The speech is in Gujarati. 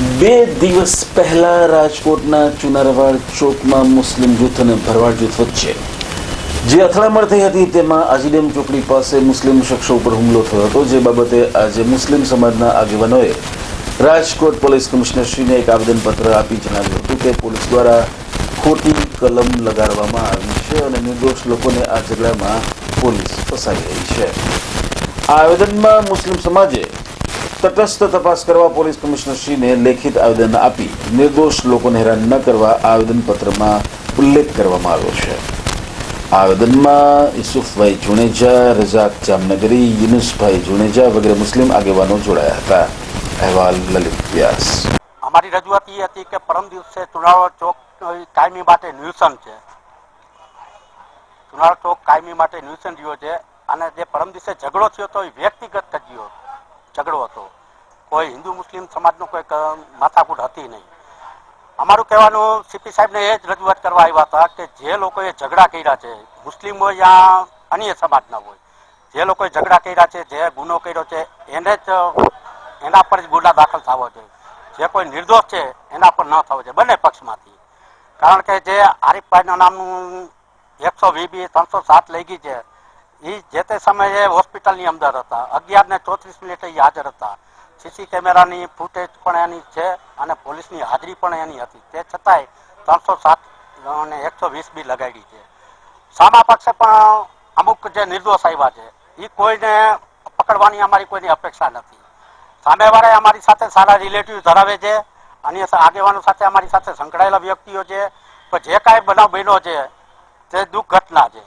બે દિવસ પહેલા રાજકોટના ચુનારવાડ ચોકમાં મુસ્લિમ જૂથ અને ભરવાડ જૂથ વચ્ચે જે અથડામણ થઈ હતી, તેમાં આજીડેમ ચોકડી પાસે મુસ્લિમ શખ્સો ઉપર હુમલો થયો હતો. જે બાબતે આજે મુસ્લિમ સમાજના આગેવાનોએ રાજકોટ પોલીસ કમિશનરશ્રીને એક આવેદનપત્ર આપી જણાવ્યું હતું કે પોલીસ દ્વારા ખોટી કલમ લગાડવામાં આવી છે અને નિર્દોષ લોકોને આ ઝઘડામાં પોલીસ ફસાઈ રહી છે. આ આવેદનમાં મુસ્લિમ સમાજે તટસ્થ તપાસ કરવા પોલીસ કમિશનરશ્રીને લેખિત આવેદન આપી નિર્દોષ લોકોને હેરાન ન કરવા આવેદનપત્રમાં ઉલ્લેખ કરવામાં આવ્યો છે. આવેદનમાં યુસુફભાઈ જુણેજા, રઝાક જામનગરી, યુનુસભાઈ જુણેજા વગેરે મુસ્લિમ આગેવાનો જોડાયા હતા. અહેવાલ લલિત વ્યાસ. અમારી રજૂઆત એ હતી કે પરમ દિવસે ચુનાળો ચોક કાયમી માટે ન્યુસન છે. ચુનાળો ચોક કાયમી માટે ન્યુસન રહ્યો છે અને જે પરમ દિવસે ઝઘડો થયો હતો એ વ્યક્તિગત કજ્યો, ઝઘડો હતો. કોઈ હિન્દુ મુસ્લિમ સમાજનો કોઈ માથાકૂટ હતી નહીં. અમારું કહેવાનું સીપી સાહેબને એ જ રજૂઆત કરવા આવ્યા હતા કે જે લોકોએ ઝઘડા કર્યા છે, મુસ્લિમ હોય યા અન્ય સમાજના હોય, જે લોકોએ ઝઘડા કર્યા છે, જે ગુનો કર્યો છે, એને જ, એના પર જ ગુના દાખલ થવો જોઈએ. જે કોઈ નિર્દોષ છે, એના પર ન થવો જોઈએ, બંને પક્ષમાંથી. કારણ કે જે આરીફભાઈના નામનું એકસો વીબી ત્રણસો સાત લઈ ગઈ છે એ જે તે સમયે હોસ્પિટલની અંદર હતા. અગિયાર ને ચોત્રીસ મિનિટે હાજર હતા. સીસી કેમેરાની ફૂટેજ પણ એની છે અને પોલીસની હાજરી પણ એની હતી. તે છતાંય ત્રણસો સાત અને એકસો વીસ બી લગાડી છે. સામા પક્ષે પણ અમુક જે નિર્દોષ આવ્યા છે એ કોઈને પકડવાની અમારી કોઈની અપેક્ષા નથી. સામેવાળા અમારી સાથે સારા રિલેટિવ ધરાવે છે અને આગેવાનો સાથે અમારી સાથે સંકળાયેલા વ્યક્તિઓ છે તો જે કાંઈ બનાવ બન્યો છે, તે દુઃખ ઘટના છે.